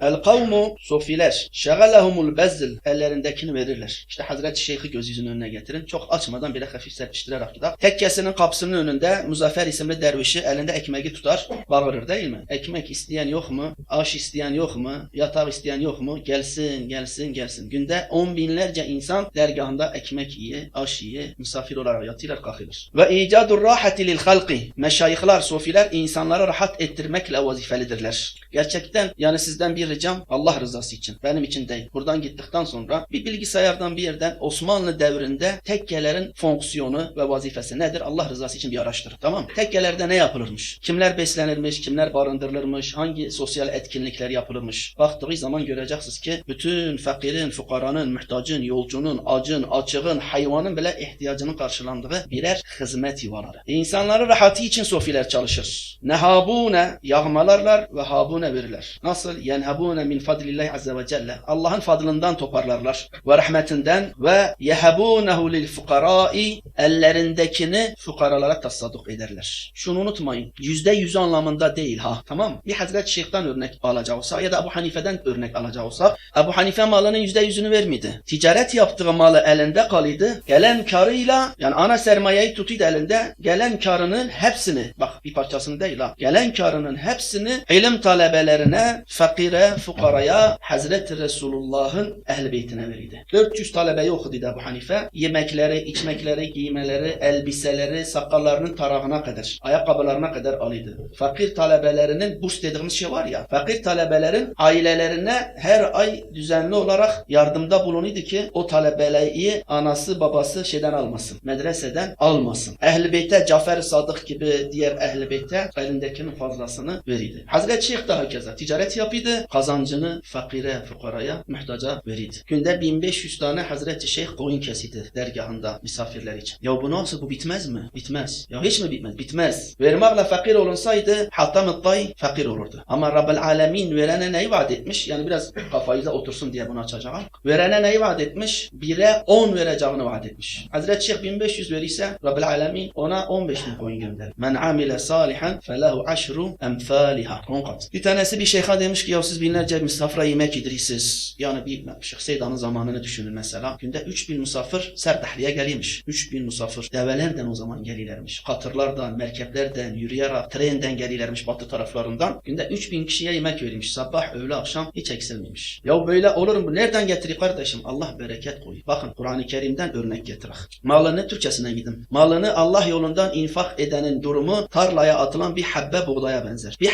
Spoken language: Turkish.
El kavmu sofiler şagalahumul bezzil ellerindekini verirler. İşte Hazreti Şeyh'i gözünün önüne getirin. Çok açmadan bile hafif serpiştirerek gider. Tekkesinin kapısının önünde Muzaffer isimli dervişi elinde ekmeği tutar. Bağırır değil mi? Ekmek isteyen yok mu? Aş isteyen yok mu? Yatak isteyen yok mu? Gelsin, gelsin, gelsin. Günde on binlerce insan dergahında ekmek yiye, aş yiye, misafir olarak yatırlar kalkılır. Ve icadur rahati lil halqi. Meşayihler, sofiler insanlara rahat ettirmekle vazifelidirler. Gerçekten yani sizden bir ricam Allah rızası için. Benim için değil. Buradan gittikten sonra bir bilgisayardan bir yerden Osmanlı devrinde tekkelerin fonksiyonu ve vazifesi nedir? Allah rızası için bir araştırın. Tamam? Tekkelerde ne yapılırmış? Kimler beslenirmiş? Kimler barındırılırmış? Hangi sosyal etkinlikler yapılırmış? Baktığı zaman göreceksiniz ki bütün fakirin, fukaranın, muhtacın, yolcunun, acın, açığın, hayvanın bile ihtiyacının karşılandığı birer hizmet yuvaları. İnsanların rahatı için sofiler çalışır. Nehabune yağmalarlar ve habune verirler. Nasıl? Yenhabune min fadlillahi azze ve celle. Allah'ın fadlından toparlarlar. Ve rahmetinden ve yehabunehu lil fukarai ellerindekini fukaralara tasadduk ederler. Şunu unutmayın. Yüzde yüz anlamında değil ha. Tamam mı? Bir Hazreti Şeyh'ten örnek alacak olsa ya da Ebu Hanife'den örnek alacak olsa Ebu Hanife malının yüzde yüzünü vermedi. Ticaret yaptığı malı elinde kalıydı. Gelen karıyla yani ana sermayeyi tutuydu elinde. Gelen karının hepsini bak bir parçasını değil ha. Gelen karının hepsini ilim talebelerine, fakire, fukaraya Hazreti Resulullah'ın ehl beytine verirdi. 400 talebeyi okudu Ebu Hanife. Yemekleri, içmekleri, giymeleri, elbiseleri, sakallarının tarağına kadar, ayakkabılarına kadar alıydı. Fakir talebelerinin burs dediğimiz şey var ya, fakir talebelerin ailelerine her ay düzenli olarak yardımda bulunuydu ki o talebeyi anası babası şeyden almasın, medreseden almasın. Ehl-i Beyt'e Cafer Sadık gibi diğer Ehl-i Beyt'e elindekinin fazlasını verirdi. Hazreti Şeyh de hakeza ticaret yapıydı, kazancını fakire, fukaraya, muhtaca verirdi. Günde 1500 tane Hazreti Şeyh koyun kesidi dergahında misafirler için. Ya bu nasıl bu bitmez mi? Bitmez. Ya hiç mi bitmez? Bitmez. Vermekle fakir olunsaydı Hattam Tay fakir olurdu. Ama Rabbel Alemin verene neyi vaat etmiş? Yani biraz kafayıza otursun diye bunu açacağım. Verene neyi vaat etmiş? Bire 10 vereceğini vaat etmiş. Hazreti Şeyh 1500 verirse Rabbel Alemin ona 15 bin koyun gönderir. Men amile salihan felehu aşru emthaliha. 10 kat. Tanesi bir şeyha demiş ki ya siz binlerce misafira yemek yedirirsiniz. Yani bir Şeyh Seydan'ın zamanını düşünün mesela. Günde 3000 misafir Serdahli'ye geliyormuş. 3000 misafir. Develerden o zaman gelilermiş. Katırlardan, merkeplerden, yürüyerek, trenden gelilermiş batı taraflarından. Günde 3000 kişiye yemek verilmiş. Sabah, öğle, akşam hiç eksilmemiş. Ya böyle olur mu? Nereden getiriyor kardeşim? Allah bereket koy. Bakın Kur'an-ı Kerim'den örnek getirek. Malını Türkçesine gidin. Malını Allah yolundan infak edenin durumu tarlaya atılan bir habbe buğdaya benzer. Bir